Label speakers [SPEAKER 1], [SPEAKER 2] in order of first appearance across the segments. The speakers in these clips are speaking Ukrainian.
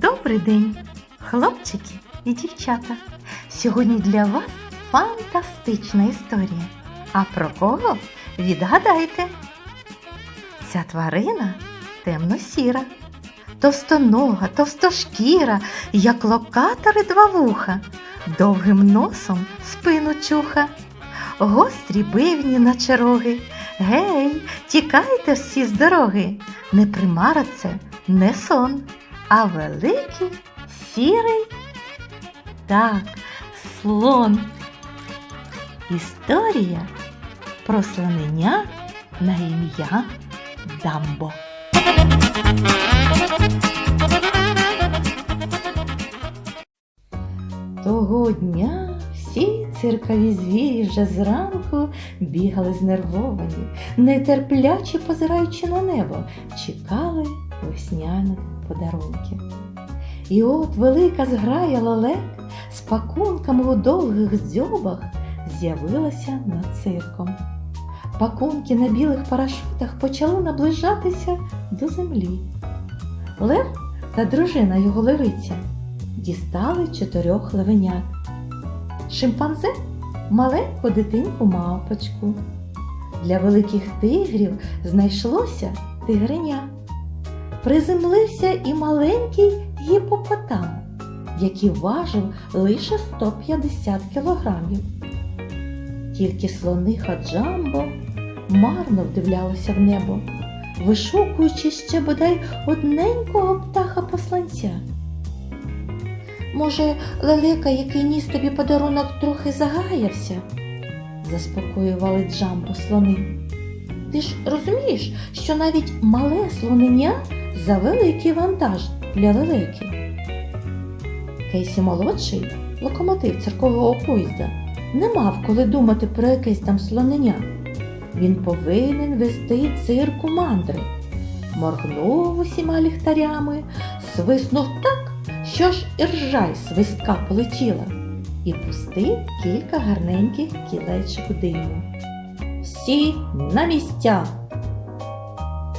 [SPEAKER 1] Добрий день, хлопчики і дівчата. Сьогодні для вас фантастична історія. А про кого відгадайте? Ця тварина темно-сіра, товстонога, товстошкіра, як локатори два вуха, довгим носом спину чуха, гострі бивні наче роги. Гей, тікайте всі з дороги. Не примара це, не сон, а великий сірий так, слон. Історія про слонення на ім'я Дамбо. Того дня всі циркові звірі вже зранку бігали знервовані, нетерпляче позираючи на небо, чекали весняних подарунків. І от велика зграя лелек з пакунками у довгих дзьобах з'явилася над цирком. Пакунки на білих парашутах почали наближатися до землі. Лев та дружина його левиця дістали чотирьох левенят. Шимпанзе маленьку дитинку мавпочку. Для великих тигрів знайшлося тигреня. Приземлився і маленький гіпопотам, який важив лише 150 кілограмів. Тільки слониха Джамбо марно вдивлялося в небо, вишукуючи ще бодай одненького птаха посланця. Може, лелека, який ніс тобі подарунок, трохи загаявся? заспокоювали Джамбо слони. Ти ж розумієш, що навіть мале слонення за великий вантаж для лелеки. Кейсі молодший, локомотив церкового поїзда, не мав коли думати про якесь там слонення. Він повинен вести цирку мандри. Моргнув усіма ліхтарями, свиснув так, що ж і ржай свистка полетіла, і пустив кілька гарненьких кілечок диму. Всі на місця!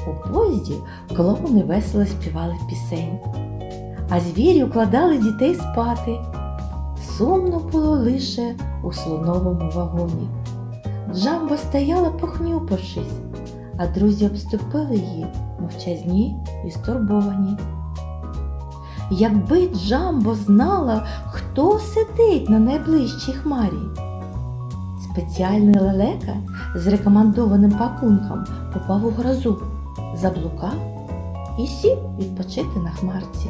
[SPEAKER 1] У поїзді клоуни весело співали пісень, а звірі укладали дітей спати. Сумно було лише у слоновому вагоні. Джамбо стояла похнюпившись, а друзі обступили її, мовчазні і стурбовані. Якби Джамбо знала, хто сидить на найближчій хмарі. Спеціальний лелека з рекомендованим пакунком попав у грозу, заблукав і сів відпочити на хмарці.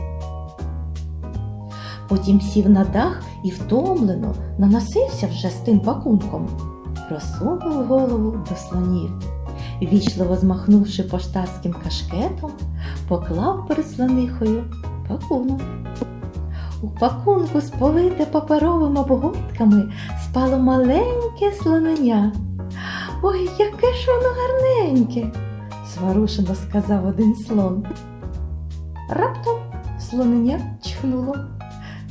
[SPEAKER 1] Потім сів на дах і втомлено наносився вже з тим пакунком, просунув голову до слонів. Вічливо змахнувши поштарським кашкетом, поклав перед слонихою пакунок. У пакунку, сповите паперовими обгортками, спало маленьке слонення. Ой, яке ж воно гарненьке, зворушено сказав один слон. Раптом слонення чхнуло.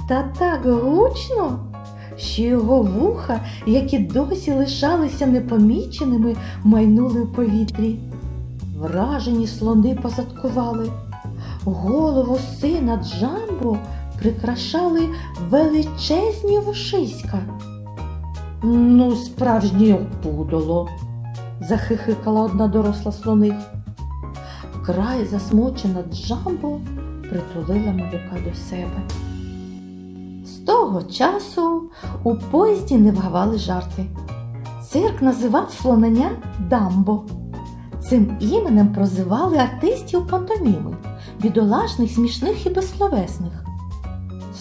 [SPEAKER 1] Та так гучно, що його вуха, які досі лишалися непоміченими, майнули в повітрі. Вражені слони позадкували. Голову сина Джамбо прикрашали величезні вушиська. Ну, справжнє пудоло, захихикала одна доросла слоних. Вкрай засмучена Джамбо притулила малюка до себе. З того часу у поїзді не вгавали жарти. Цирк називав слонення Дамбо. Цим іменем прозивали артистів пантоміми, бідолашних, смішних і безсловесних.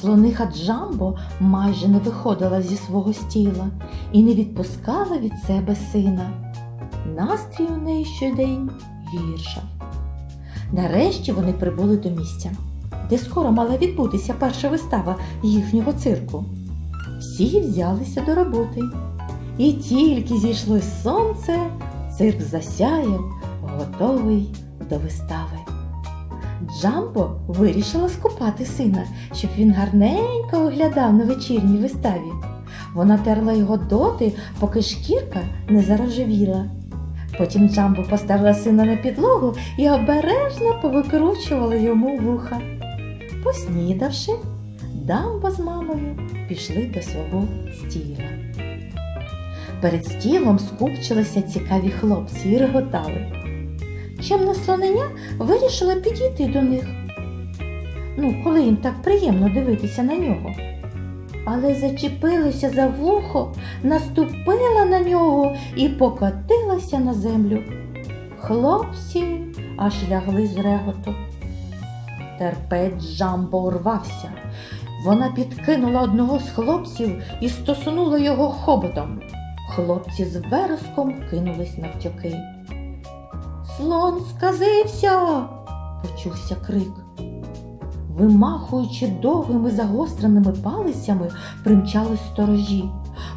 [SPEAKER 1] Слониха Джамбо майже не виходила зі свого стіла і не відпускала від себе сина. Настрій у неї щодень гіршав. Нарешті вони прибули до місця, де скоро мала відбутися перша вистава їхнього цирку. Всі взялися до роботи. І тільки зійшло сонце, цирк засяяв, готовий до вистави. Джамбо вирішила скупати сина, щоб він гарненько оглядав на вечірній виставі. Вона терла його доти, поки шкірка не зарожевіла. Потім Джамбо поставила сина на підлогу і обережно повикручувала йому вуха. Поснідавши, Дамбо з мамою пішли до свого стіла. Перед стілом скупчилися цікаві хлопці і реготали. Чемне слонення вирішила підійти до них. Ну, коли їм так приємно дивитися на нього. Але зачепилася за вухо, наступила на нього і покотилася на землю. Хлопці аж лягли з реготу. Терпець Джамбо урвався. Вона підкинула одного з хлопців і стосунула його хоботом. Хлопці з вереском кинулись навтьоки. Слон сказився, почувся крик. Вимахуючи довгими загостреними палицями, примчались сторожі.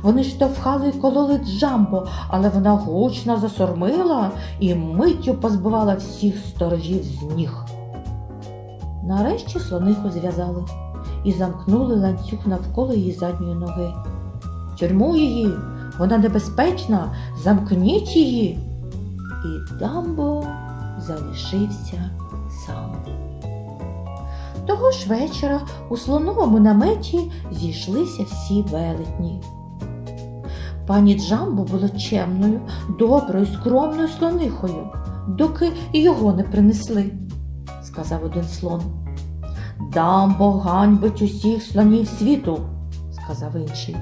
[SPEAKER 1] Вони штовхали й кололи Джамбо, але вона гучно засормила і миттю позбивала всіх сторожів з ніг. Нарешті слониху зв'язали і замкнули ланцюг навколо її задньої ноги. Тюрму її, вона небезпечна, замкніть її. І Дамбо залишився. Того ж вечора у слоновому наметі зійшлися всі велетні. Пані Джамбо була чемною, доброю, скромною слонихою, доки його не принесли, сказав один слон. Дамбо ганьбить усіх слонів світу, сказав інший.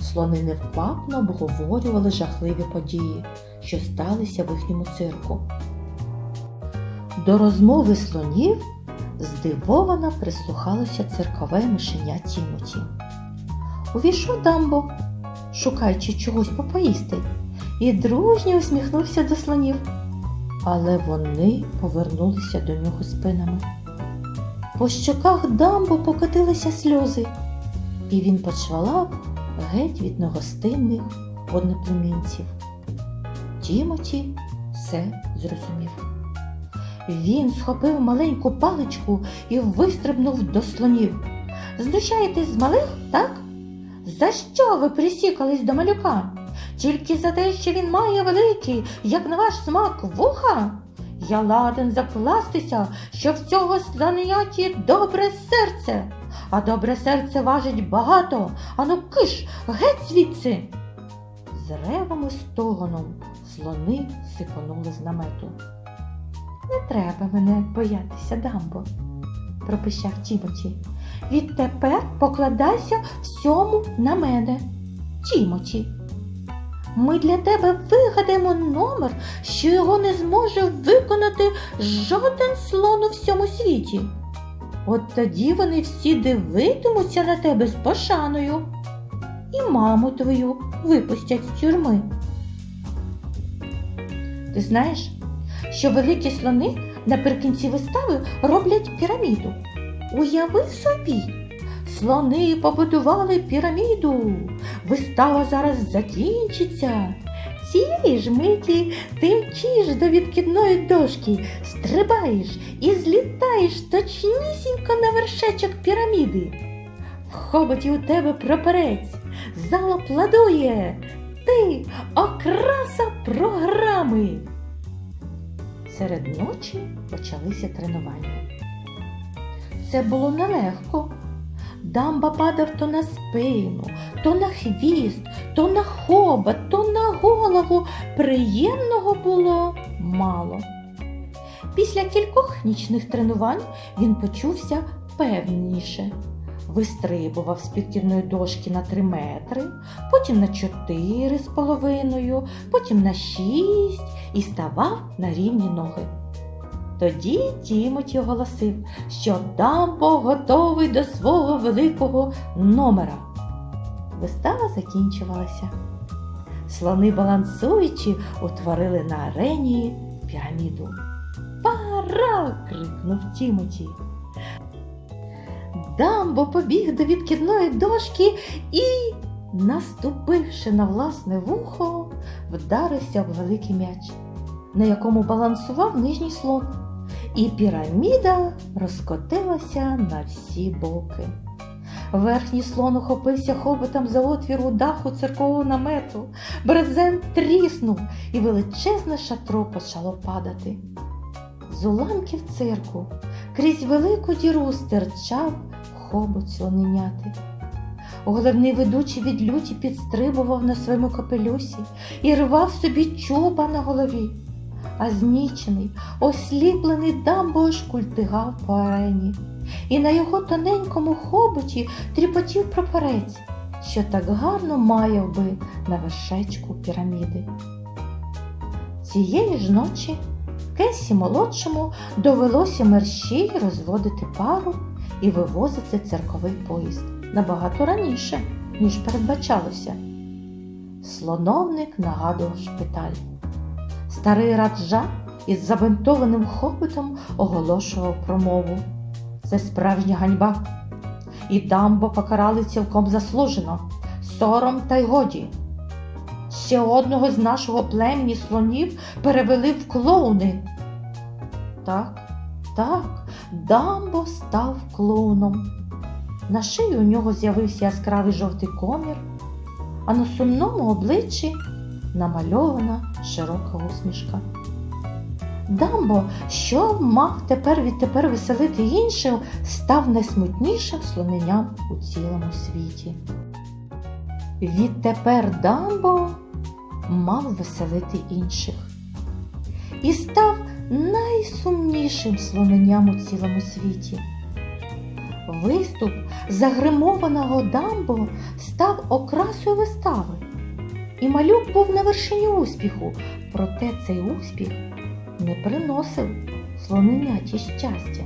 [SPEAKER 1] Слони невпапно обговорювали жахливі події, що сталися в їхньому цирку. До розмови слонів здивовано прислухалося циркове мишеня Тімоті. Увійшов Дамбо, шукаючи чогось попоїсти, і дружньо усміхнувся до слонів. Але вони повернулися до нього спинами. По щоках Дамбо покотилися сльози, і він почвалав геть від негостинних одноплемінців. Тімоті все зрозумів. Він схопив маленьку паличку і вистрибнув до слонів. Знущаєтесь з малих, так? За що ви присікались до малюка? Тільки за те, що він має великий, як на ваш смак, вуха? Я ладен закластися, що в цього слоненяті добре серце, а добре серце важить багато, ану киш, геть звідси. З ревом і стогоном слони сипонули з намету. Не треба мене боятися, Дамбо, пропищав Тімоті. Відтепер покладайся всьому на мене. Тімоті. Ми для тебе вигадаємо номер, що його не зможе виконати жоден слон у всьому світі. От тоді вони всі дивитимуться на тебе з пошаною і маму твою випустять з тюрми. Ти знаєш, що великі слони наприкінці вистави роблять піраміду. Уяви собі, слони побудували піраміду. Вистава зараз закінчиться. Цієї ж миті ти мчиш до відкидної дошки, стрибаєш і злітаєш точнісінько на вершечок піраміди. В хоботі у тебе прапорець, зал аплодує. Ти окраса програми. Серед ночі почалися тренування. Це було нелегко. Дамба падав то на спину, то на хвіст, то на хобот, то на голову. Приємного було мало. Після кількох нічних тренувань він почувся певніше. Вистрибував з підкидної дошки на три метри, потім на чотири з половиною, потім на шість і ставав на рівні ноги. Тоді Тімоті оголосив, що Дамбо готовий до свого великого номера. Вистава закінчувалася. Слони, балансуючи, утворили на арені піраміду. Пора! крикнув Тімоті. Дамбо побіг до відкидної дошки і, наступивши на власне вухо, вдарився в великий м'яч, на якому балансував нижній слон, і піраміда розкотилася на всі боки. Верхній слон ухопився хоботом за отвір у даху церкового намету, брезент тріснув, і величезне шатро почало падати. з уламків цирку крізь велику діру стирчав хобот слоненяти. Головний ведучий від люті підстрибував на своєму капелюсі і рвав собі чоба на голові, а знічений, осліплений дамбо шкультигав по арені, і на його тоненькому хоботі тріпотів прапорець, що так гарно маяв би на вершечку піраміди. Цієї ж ночі Кесі молодшому довелося мерщій розводити пару і вивозити церковий поїзд набагато раніше, ніж передбачалося. Слоновник нагадував шпиталь. Старий раджа із забинтованим хоботом оголошував промову. Це справжня ганьба. І дамбо покарали цілком заслужено. Сором та й годі. Ще одного з нашого племені слонів перевели в клоуни. Так, так, дамбо став клоуном. На шиї у нього з'явився яскравий жовтий комір, а на сумному обличчі намальована широка усмішка. Дамбо, що мав тепер відтепер веселити інших, став найсмутнішим слоненням у цілому світі. Відтепер Дамбо мав веселити інших і став найсумнішим слоненням у цілому світі. Виступ загримованого Дамбо став окрасою вистави, і малюк був на вершині успіху, проте цей успіх не приносив слоненяті щастя.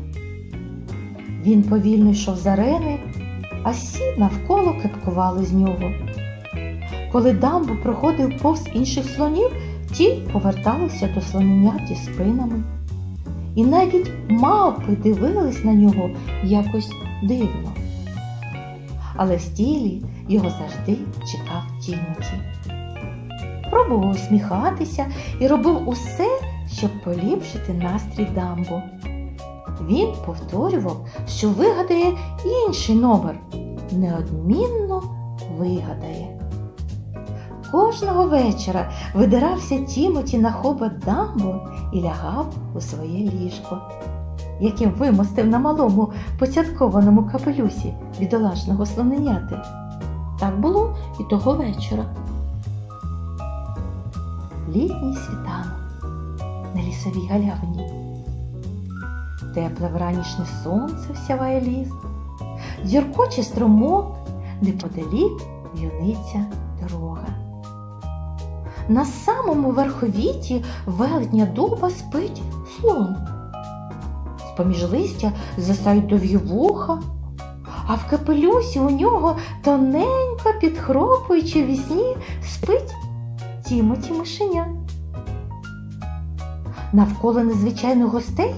[SPEAKER 1] Він повільно йшов з арени, а всі навколо кепкували з нього. Коли Дамбо проходив повз інших слонів, ті поверталися до слоненяті спинами. І навіть мавпи дивились на нього якось дивно. Але в стілі його завжди чекав Тімоті. Пробував усміхатися і робив усе, щоб поліпшити настрій Дамбо. Він повторював, що вигадає інший номер, неодмінно вигадає. Кожного вечора видирався Тімоті на хобот Дамбо і лягав у своє ліжко, яким вимостив на малому поцяткованому капелюсі бідолашного слоненяти. Так було і того вечора. Літній світанок на лісовій галявині. Тепле вранішнє сонце всяває ліс, зіркоче струмок, неподалік в'юниться дорога. На самому верховіті велетня дуба спить слон. З-поміж листя засають довгі вуха, а в капелюсі у нього тоненько підхропуючи вісні спить Тімоті мишеня. Навколо незвичайних гостей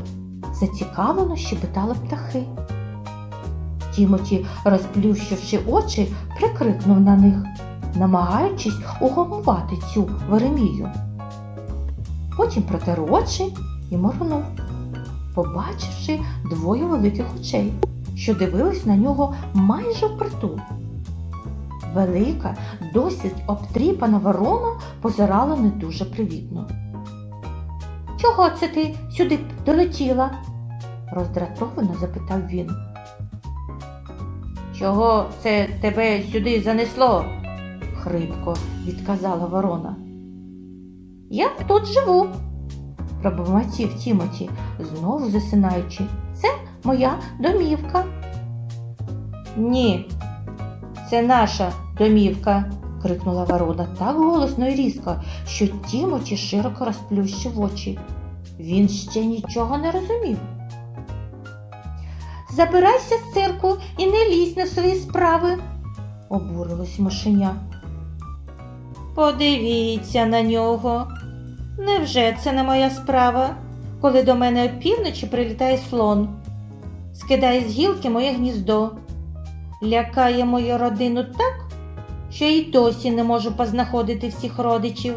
[SPEAKER 1] зацікавлено щебетали птахи. Тімоті, розплющивши очі, прикрикнув на них, намагаючись угамувати цю Веремію. Потім протер очі і моргнув, побачивши двоє великих очей, що дивились на нього майже впритул. Велика, досить обтріпана ворона позирала не дуже привітно. Чого це ти сюди долетіла? роздратовано запитав він. Чого це тебе сюди занесло? Хрипко відказала ворона. Я тут живу, пробурмотів Тімоті, знову засинаючи. Це моя домівка. Ні, це наша домівка, крикнула ворона так голосно і різко, що Тімоті широко розплющив очі. Він ще нічого не розумів. Забирайся з цирку і не лізь на свої справи, обурилось мишеня. Подивіться на нього. Невже це не моя справа, коли до мене опівночі прилітає слон, скидає з гілки моє гніздо, лякає мою родину так, що й досі не можу познаходити всіх родичів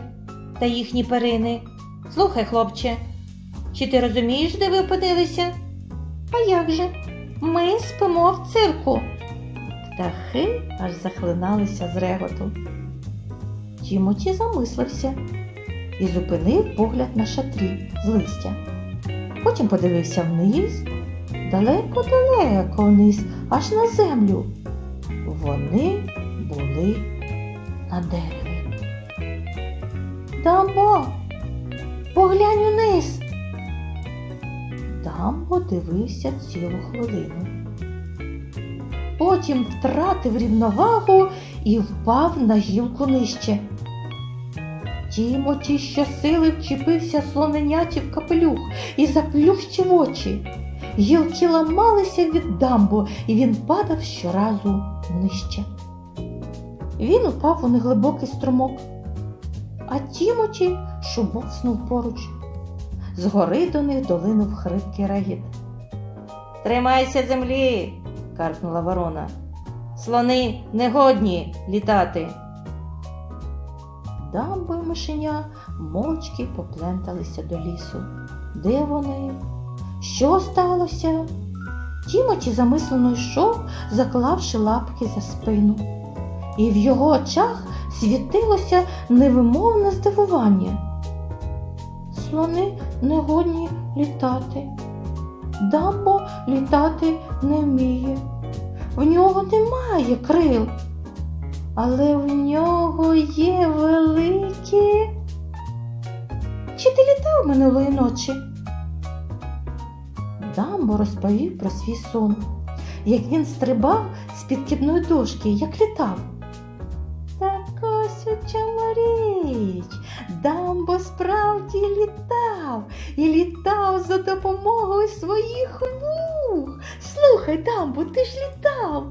[SPEAKER 1] та їхні перини. Слухай, хлопче, чи ти розумієш, де ви опинилися? А як же? Ми спимо в цирку. Птахи аж захлиналися з реготу. Тімоті замислився і зупинив погляд на шатрі з листя. Потім подивився вниз, далеко-далеко вниз, аж на землю. Вони були на дереві. Дамбо, поглянь униз. Дамбо дивився цілу хвилину. Потім втратив рівновагу і впав на гілку нижче. Тімоті щосили вчепився слоненяті в капелюх і заплющив очі. Гілки ламалися від дамбу, і він падав щоразу нижче. Він упав у неглибокий струмок, а Тімоті шубовснув поруч. Згори до них долинув хрипкий регіт. Тримайся землі. каркнула ворона. Слони негодні літати. Дамбо й мишеня мовчки попленталися до лісу. Де вони? Що сталося? Тімоті замислено йшов, заклавши лапки за спину, і в його очах світилося невимовне здивування. Слони не годні літати. Дамбо літати не вміє. В нього немає крил, але в нього є великі. Чи ти літав минулої ночі? Дамбо розповів про свій сон, як він стрибав з підкидної дошки, як літав. Так ось у чому річ. Дамбо справді літав і літав за допомогою своїх вух. Слухай, Дамбо, ти ж літав,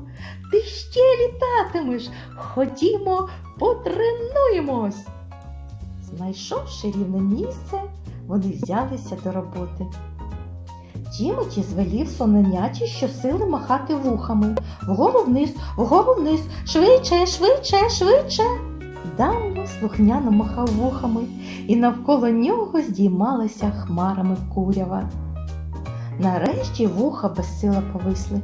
[SPEAKER 1] ти ще літатимеш. Ходімо, потренуємось. Знайшовши рівне місце, вони взялися до роботи. Тімоті звелів соненяті щосили махати вухами. Вгору вниз, вгору вниз, швидше, швидше, швидше. Дамбо слухняно махав вухами, і навколо нього здіймалася хмарами курява. Нарешті вуха безсила повисли.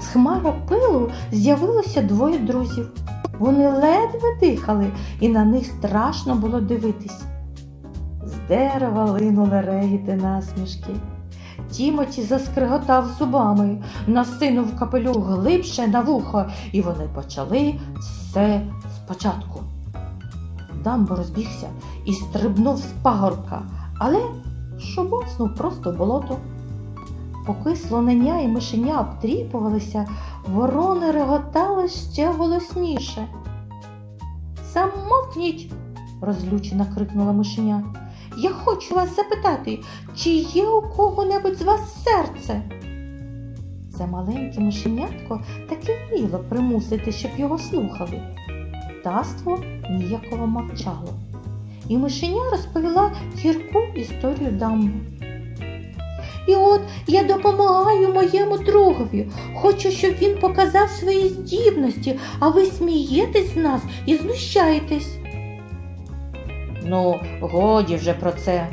[SPEAKER 1] З хмара пилу з'явилося двоє друзів. Вони ледве дихали, і на них страшно було дивитись. З дерева линули регіти насмішки. Тімоті заскриготав зубами, насинув капелюх глибше на вухо, і вони почали все спочатку. Дамбо розбігся і стрибнув з пагорбка, але шубовснув просто болото. Поки слонення і мишеня обтріпувалися, ворони реготали ще голосніше. Замовкніть, розлючено крикнула мишеня. Я хочу вас запитати, чи є у кого-небудь з вас серце? Це маленьке мишенятко таки вміло примусити, щоб його слухали. Таство ніяково мовчало. І мишеня розповіла гірку історію дамбу. І от я допомагаю моєму другові. Хочу, щоб він показав свої здібності, а ви смієтесь з нас і знущаєтесь. Ну, годі вже про це,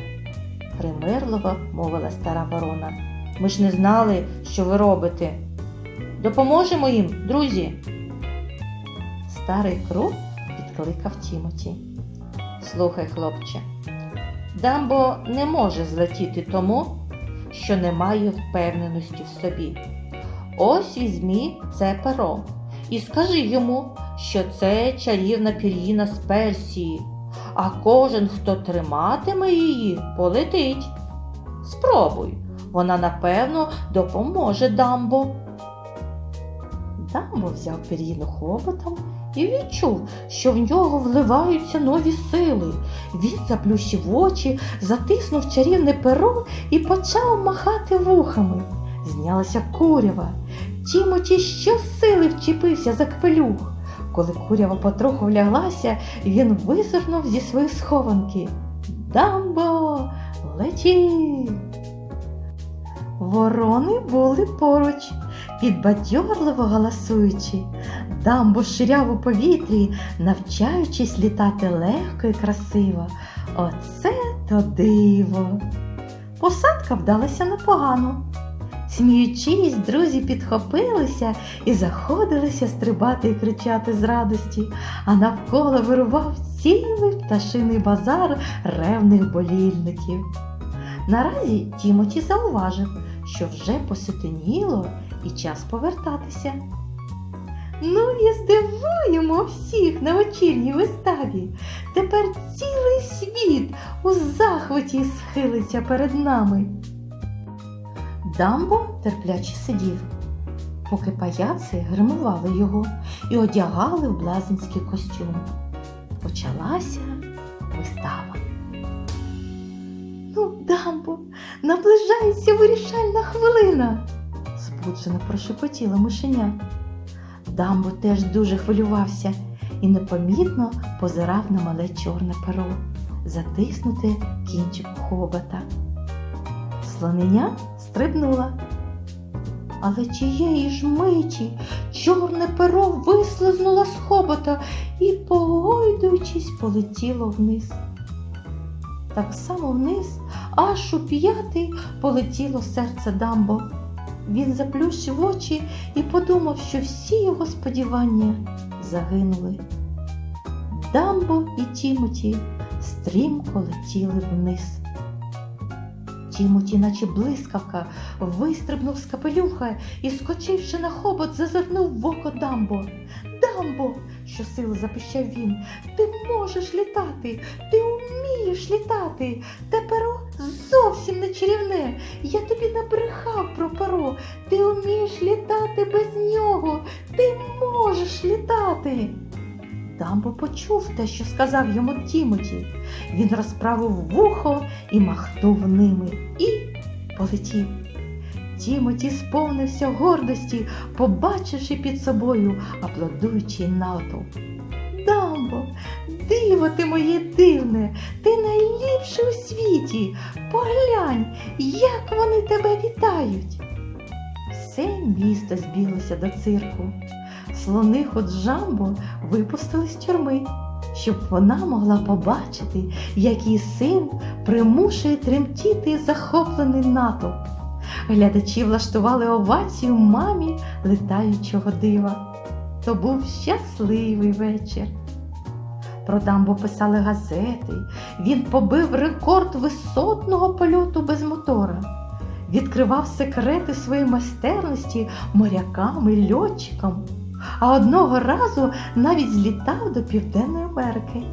[SPEAKER 1] примирливо мовила стара ворона. Ми ж не знали, що ви робите. Допоможемо їм, друзі. Старий круг підкликав Тімоті. Слухай, хлопче, Дамбо не може злетіти тому, що не має впевненості в собі. Ось візьмі це перо і скажи йому, що це чарівна пір'їна з Персії, а кожен, хто триматиме її, полетить. Спробуй, вона напевно допоможе Дамбо. Дамбо взяв пір'їну хоботом і відчув, що в нього вливаються нові сили. Він заплющив очі, затиснув чарівне перо і почав махати вухами. Знялася курява. Тімоті щосили вчепився за капелюх. Коли курява потроху вляглася, він визирнув зі своєї схованки. Дамбо, леті! Ворони були поруч, підбадьорливо галасуючи. Дамбо ширяв у повітрі, навчаючись літати легко і красиво. Оце то диво. Посадка вдалася непогано. Сміючись, друзі підхопилися і заходилися стрибати і кричати з радості, а навколо вирував цілий пташиний базар ревних болільників. Наразі Тімоті зауважив, що вже поситеніло і час повертатися. Ну і здивуємо всіх на вечірній виставі. Тепер цілий світ у захваті схилиться перед нами. Дамбо терпляче сидів, поки паяци гримували його і одягали в блазенський костюм. Почалася вистава. Ну, Дамбо, наближається вирішальна хвилина, збуджено прошепотіло мишеня. Дамбо теж дуже хвилювався і непомітно позирав на мале чорне перо, затиснуте кінчиком хобота. Слоненя стрибнула. Але тієї ж миті чорне перо вислизнуло з хобота і, погойдуючись, полетіло вниз. Так само вниз, аж у п'яти полетіло серце Дамбо. Він заплющив очі і подумав, що всі його сподівання загинули. Дамбо і Тімоті стрімко летіли вниз. Тімоті, наче блискавка, вистрибнув з капелюха і, скочивши на хобот, зазирнув в око Дамбо. Дамбо, щосили запищав він, ти можеш літати, ти вмієш літати. Те перо зовсім не чарівне. Я тобі набрехав про перо. Ти вмієш літати без нього. Ти можеш літати. Дамбо почув те, що сказав йому Тімоті. Він розправив вухо і махнув ними і полетів. Тімоті сповнився гордості, побачивши під собою аплодуючий натовп. Дамбо, диво ти моє дивне, ти найліпший у світі. Поглянь, як вони тебе вітають. Все місто збіглося до цирку. Слониху Джамбо випустили з тюрми, щоб вона могла побачити, як її син примушує тремтіти захоплений натовп. Глядачі влаштували овацію мамі летаючого дива. То був щасливий вечір. Про дамбу писали газети. Він побив рекорд висотного польоту без мотора, відкривав секрети своєї майстерності морякам і льотчикам, а одного разу навіть злітав до Південної Америки,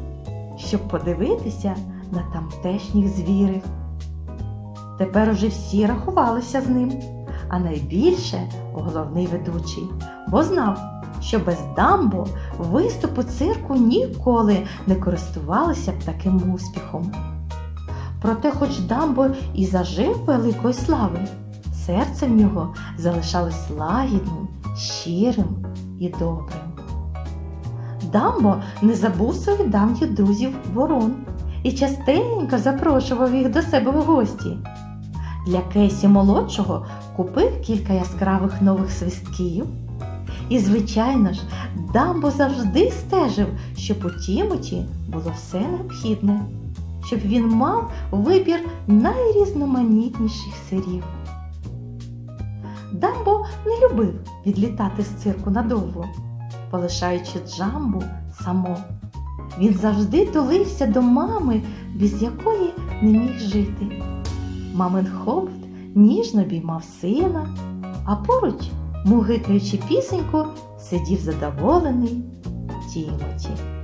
[SPEAKER 1] щоб подивитися на тамтешніх звірів. Тепер уже всі рахувалися з ним, а найбільше головний ведучий, бо знав, що без дамбо виступи цирку ніколи не користувалися б таким успіхом. Проте, хоч дамбо і зажив великої слави, серце в нього залишалось лагідним, щирим і добрим. Дамбо не забув своїх давніх друзів ворон і частенько запрошував їх до себе в гості. Для Кесі молодшого купив кілька яскравих нових свистків. І, звичайно ж, Дамбо завжди стежив, щоб у Тімоті було все необхідне, щоб він мав вибір найрізноманітніших сирів. Дамбо не любив відлітати з цирку надовго, полишаючи Джамбу само. Він завжди тулився до мами, без якої не міг жити. Мамин хобот ніжно обіймав сина, а поруч, мугикаючи пісеньку, сидів задоволений Тімоті.